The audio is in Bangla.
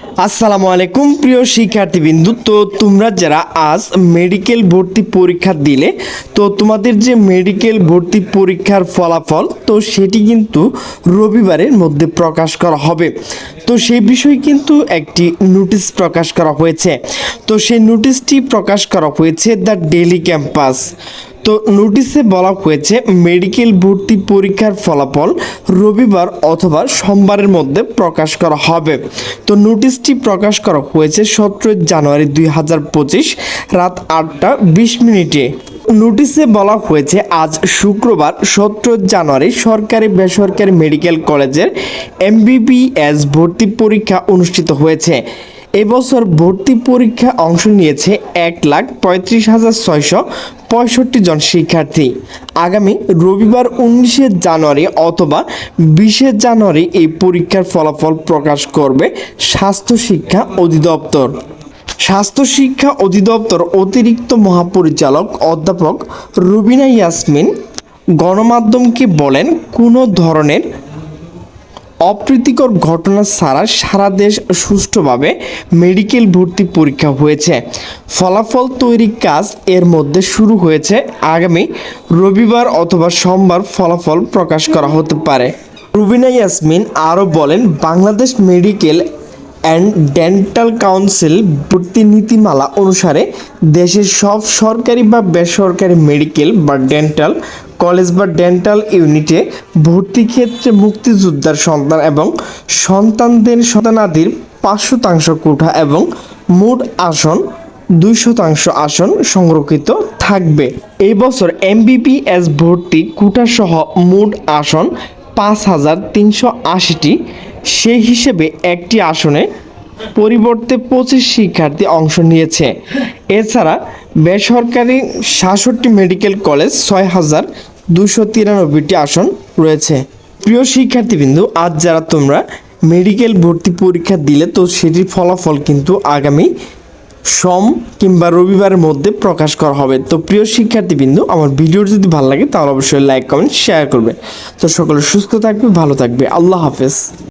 আসসালামু আলাইকুম, প্রিয় শিক্ষার্থীবৃন্দু। তো তোমরা যারা আজ মেডিকেল ভর্তি পরীক্ষা দিলে, তো তোমাদের যে মেডিকেল ভর্তি পরীক্ষার ফলাফল, তো সেটি কিন্তু রবিবারের মধ্যে প্রকাশ করা হবে। তো সেই বিষয়ে কিন্তু একটি নোটিশ প্রকাশ করা হয়েছে। তো সেই নোটিশটি প্রকাশ করা হয়েছে দ্য ডেলি ক্যাম্পাস। তো নোটিশে বলা হয়েছে, মেডিকেল ভর্তি পরীক্ষার ফলাফল রবিবার অথবা সোমবারের মধ্যে প্রকাশ করা হবে। তো নোটিশটি প্রকাশ করা হয়েছে সতেরোই জানুয়ারি দুই হাজার পঁচিশ রাত আটটা বিশ মিনিটে। নোটিশে বলা হয়েছে, আজ শুক্রবার সতেরো জানুয়ারি সরকারি বেসরকারি মেডিকেল কলেজের এমবিবিএস ভর্তি পরীক্ষা অনুষ্ঠিত হয়েছে। এবছর ভর্তি পরীক্ষা অংশ নিয়েছে এক লাখ পঁয়ত্রিশ হাজার ছয়শো পঁয়ষট্টি জন শিক্ষার্থী। আগামী রবিবার উনিশে জানুয়ারি অথবা বিশে জানুয়ারি এই পরীক্ষার ফলাফল প্রকাশ করবে স্বাস্থ্য শিক্ষা অধিদপ্তর। স্বাস্থ্য শিক্ষা অধিদপ্তর অতিরিক্ত মহাপরিচালক অধ্যাপক রুবিনা ইয়াসমিন গণমাধ্যমকে বলেন, কোনো ধরনের অপ্রীতিকর ঘটনা ছাড়া সারা দেশ সুষ্ঠুভাবে মেডিকেল ভর্তি পরীক্ষা হয়েছে। ফলাফল তৈরি কাজ এর মধ্যে শুরু হয়েছে। আগামী রবিবার অথবা সোমবার ফলাফল প্রকাশ করা হতে পারে। রুবিনা ইয়াসমিন আরও বলেন, Bangladesh medical and dental council ভর্তি নীতিমালা অনুসারে দেশের সব সরকারি বা বেসরকারি মেডিকেল বা ডেন্টাল কলেজ বা ডেন্টাল ইউনিটে ভর্তি ক্ষেত্রে মুক্তিযোদ্ধার সন্তান এবং সন্তানদের সন্তানাদির পাঁচ শতাংশ কোঠা এবং মোট আসন দুই শতাংশ আসন সংরক্ষিত থাকবে। এই বছর এমবিবিএস ভর্তি কোটাসহ মোট আসন পাঁচ হাজার তিনশো আশিটি। সেই হিসেবে একটি আসনে পরিবর্তে পঁচিশ শিক্ষার্থী অংশ নিয়েছে। এছাড়া বেসরকারি সাতষট্টি মেডিকেল কলেজ ছয় হাজার দুশো তিরানব্বইটি আসন রয়েছে। প্রিয় শিক্ষার্থীবৃন্দু, আজ যারা তোমরা মেডিকেল ভর্তি পরীক্ষা দিলে, তো সেটির ফলাফল কিন্তু আগামী সোম কিংবা রবিবারের মধ্যে প্রকাশ করা হবে। তো প্রিয় শিক্ষার্থীবৃন্দু, আমার ভিডিও যদি ভালো লাগে, তাহলে অবশ্যই লাইক, কমেন্ট শেয়ার করবে। তো সকলে সুস্থ থাকবে, ভালো থাকবে। আল্লাহ হাফেজ।